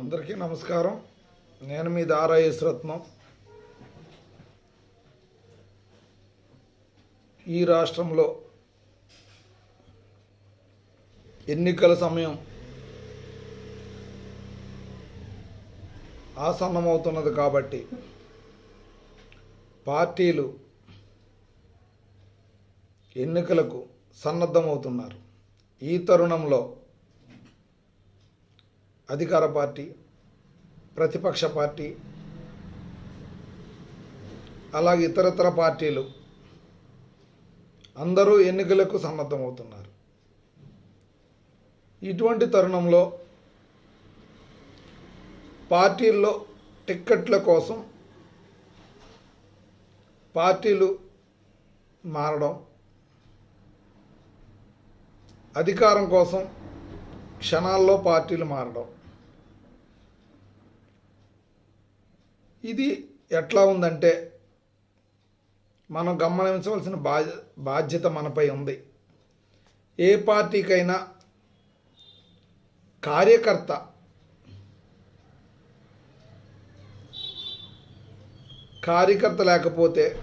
అందరికీ నమస్కారం. నేను మీ దారాయస్ రత్నం. ఈ రాష్ట్రంలో ఎన్నికల సమయం ఆసన్నమవుతున్నది కాబట్టి పార్టీలు ఎన్నికలకు సన్నద్ధమవుతున్నారు. ఈ తరుణంలో అధికార పార్టీ ప్రతిపక్ష పార్టీ అలాగే ఇతరతర పార్టీలు అందరూ ఎన్నికలకు సన్నద్ధమవుతున్నారు. ఇటువంటి తరుణంలో పార్టీల్లో టిక్కెట్ల కోసం పార్టీలు మారడం అధికారం కోసం క్షణాల్లో పార్టీలు మారడం ఇది ఎట్లా ఉందంటే మనం గమనించవలసిన బాధ్యత మనపై ఉంది. ఏ పార్టీకైనా కార్యకర్త కార్యకర్త లేకపోతే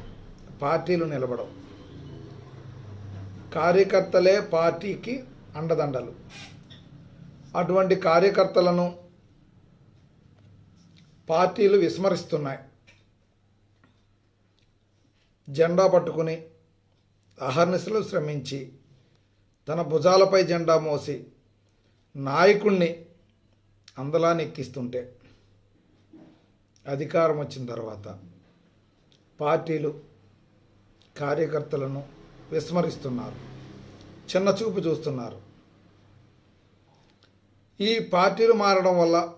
పార్టీలు నిలబడవు. కార్యకర్తలే పార్టీకి అండదండలు. అటువంటి కార్యకర్తలను పార్టీలు విస్మరిస్తున్నాయి. జెండా పట్టుకుని అహర్నిశలు శ్రమించి తన భుజాలపై జెండా మోసి నాయకుణ్ణి అందలాన్ని ఎక్కిస్తుంటే అధికారం వచ్చిన తర్వాత పార్టీలు కార్యకర్తలను విస్మరిస్తున్నారు. చిన్న చూపు చూస్తున్నారు. ఈ పార్టీలు మారడం వల్ల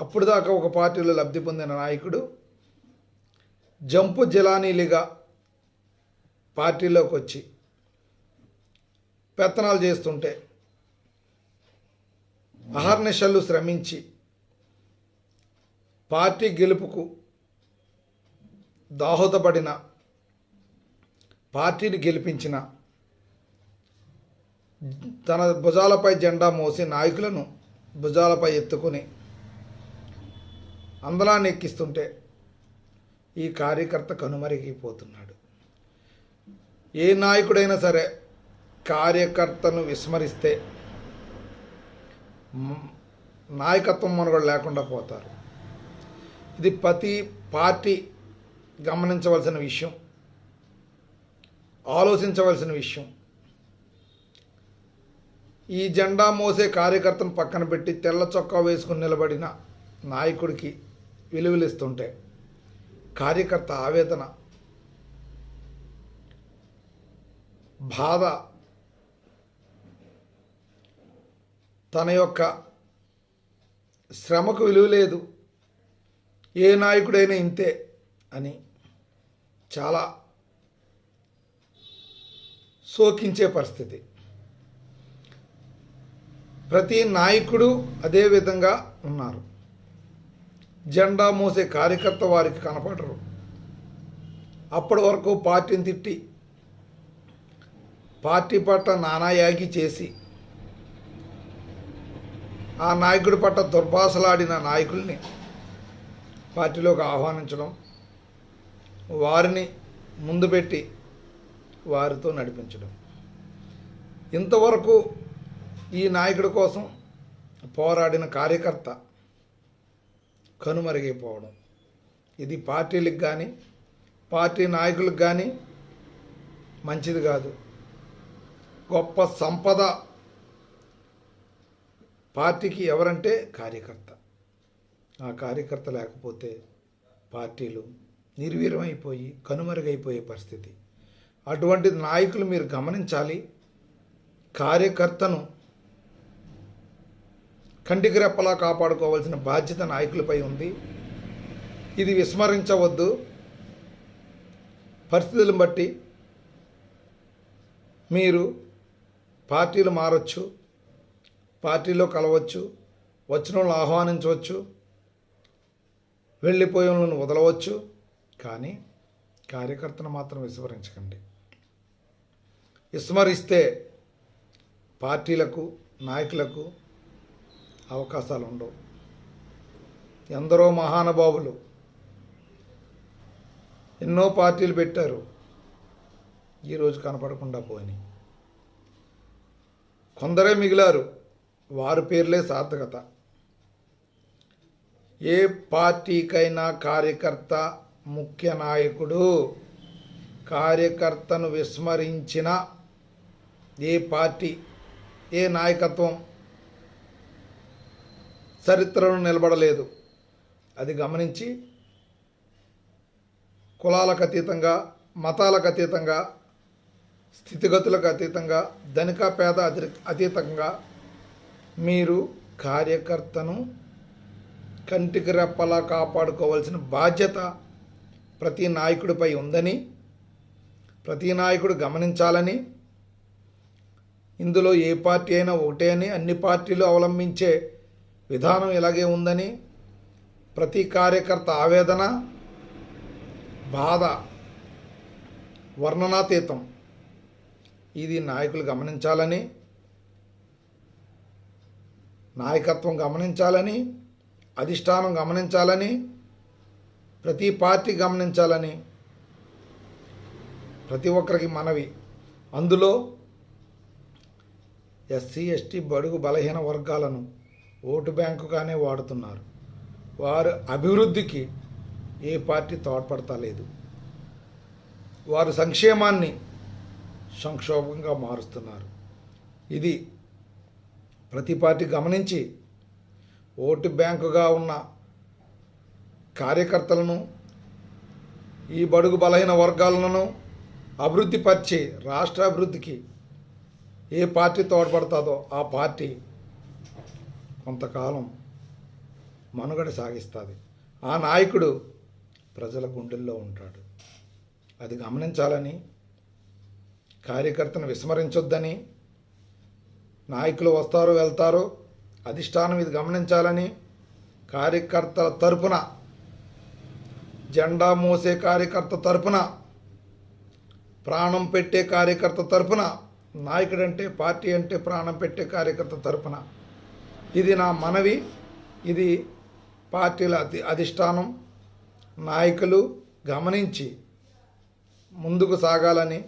అప్పుడు దాకా ఒక పార్టీలో లబ్ధి పొందిన నాయకుడు జంపు జలానీలిగా పార్టీలోకి వచ్చి పెత్తనాలు చేస్తుంటే అహర్నిశలు శ్రమించి పార్టీ గెలుపుకు దాహోదపడిన పార్టీని గెలిపించిన తన భుజాలపై జెండా మోసి నాయకులను భుజాలపై ఎత్తుకుని అందలాన్ని ఎక్కిస్తుంటే ఈ కార్యకర్త కనుమరిగిపోతున్నాడు. ఏ నాయకుడైనా సరే కార్యకర్తను విస్మరిస్తే నాయకత్వం మనుగడ లేకుండా పోతారు. ఇది ప్రతి పార్టీ గమనించవలసిన విషయం ఆలోచించవలసిన విషయం. ఈ జెండా మోసే కార్యకర్తను పక్కన పెట్టి తెల్ల చొక్కా వేసుకుని నిలబడిన నాయకుడికి విలువలిస్తుంటే కార్యకర్త ఆవేదన బాధ తన యొక్క శ్రమకు విలువ లేదు ఏ నాయకుడైనా ఇంతే అని చాలా శోకించే పరిస్థితి. ప్రతి నాయకుడు అదే విధంగా ఉన్నారు. జెండా మోసే కార్యకర్త వారికి కనపడరు. అప్పటి వరకు పార్టీని తిట్టి పార్టీ పట్ల నానాయాగి చేసి ఆ నాయకుడి పట్ల దుర్భాషలాడిన నాయకుల్ని పార్టీలోకి ఆహ్వానించడం వారిని ముందు పెట్టి వారితో నడిపించడం. ఇంతవరకు ఈ నాయకుడి కోసం పోరాడిన కార్యకర్త కనుమరుగైపోవడం. ఇది పార్టీలకు కానీ పార్టీ నాయకులకు కానీ మంచిది కాదు. గొప్ప సంపద పార్టీకి ఎవరంటే కార్యకర్త. ఆ కార్యకర్త లేకపోతే పార్టీలు నిర్వీర్యమైపోయి కనుమరుగైపోయే పరిస్థితి. అటువంటి నాయకులు మీరు గమనించాలి. కార్యకర్తను కంటికి రెప్పలా కాపాడుకోవాల్సిన బాధ్యత నాయకులపై ఉంది. ఇది విస్మరించవద్దు. పరిస్థితులను బట్టి మీరు పార్టీలు మారచ్చు పార్టీలో కలవచ్చు వచ్చిన వాళ్ళని ఆహ్వానించవచ్చు వెళ్ళిపోయే వాళ్ళని వదలవచ్చు. కానీ కార్యకర్తను మాత్రం విస్మరించకండి. విస్మరిస్తే పార్టీలకు నాయకులకు అవకాశాలు ఉండవు ఎందరో మహానుభావులు ఎన్నో పార్టీలు పెట్టారు. ఈరోజు కనపడకుండా పోయినాయి. కొందరే మిగిలారు. వారి పేర్లే సార్థకత. ఏ పార్టీకైనా కార్యకర్త ముఖ్య నాయకుడు కార్యకర్తను విస్మరించిన ఏ పార్టీ ఏ నాయకత్వం చరిత్రను నిలబడలేదు. అది గమనించి కులాలకు అతీతంగా మతాలకు అతీతంగా స్థితిగతులకు అతీతంగా ధనిక పేద అతి అతీతంగా మీరు కార్యకర్తను కంటికి రెప్పలా కాపాడుకోవాల్సిన బాధ్యత ప్రతి నాయకుడిపై ఉందని ప్రతి నాయకుడు గమనించాలని ఇందులో ఏ పార్టీ అయినా ఒకటే అని అన్ని పార్టీలు అవలంబించే విధానం ఇలాగే ఉందని ప్రతి కార్యకర్త ఆవేదన బాధ వర్ణనాతీతం ఇది నాయకులు గమనించాలని నాయకత్వం గమనించాలని అధిష్టానం గమనించాలని ప్రతి పార్టీ గమనించాలని ప్రతి ఒక్కరికి మనవి. అందులో ఎస్సీ ఎస్టీ బడుగు బలహీన వర్గాలను ఓటు బ్యాంకుగానే వాడుతున్నారు. వారు అభివృద్ధికి ఏ పార్టీ తోడ్పడతలేదు. వారు సంక్షేమాన్ని సంక్షోభంగా మారుస్తున్నారు. ఇది ప్రతి పార్టీ గమనించి ఓటు బ్యాంకుగా ఉన్న కార్యకర్తలను ఈ బడుగు బలహీన వర్గాలను అభివృద్ధి పరిచి రాష్ట్ర అభివృద్ధికి ఏ పార్టీ తోడ్పడుతుందో ఆ పార్టీ కొంతకాలం మనుగడ సాగిస్తుంది. ఆ నాయకుడు ప్రజల గుండెల్లో ఉంటాడు. అది గమనించాలని కార్యకర్తను విస్మరించొద్దని నాయకులు వస్తారు వెళ్తారు అధిష్టానం ఇది గమనించాలని కార్యకర్తల తరపున జెండా మోసే కార్యకర్త తరపున ప్రాణం పెట్టే కార్యకర్త తరపున నాయకుడంటే పార్టీ అంటే ప్రాణం పెట్టే కార్యకర్త తరపున ఇది నా మనవి. ఇది పార్టీల అధి అధిష్టానం. నాయకులు గమనించి ముందుకు సాగాలని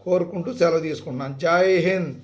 కోరుకుంటూ సెలవు తీసుకున్నాను జై హింద్.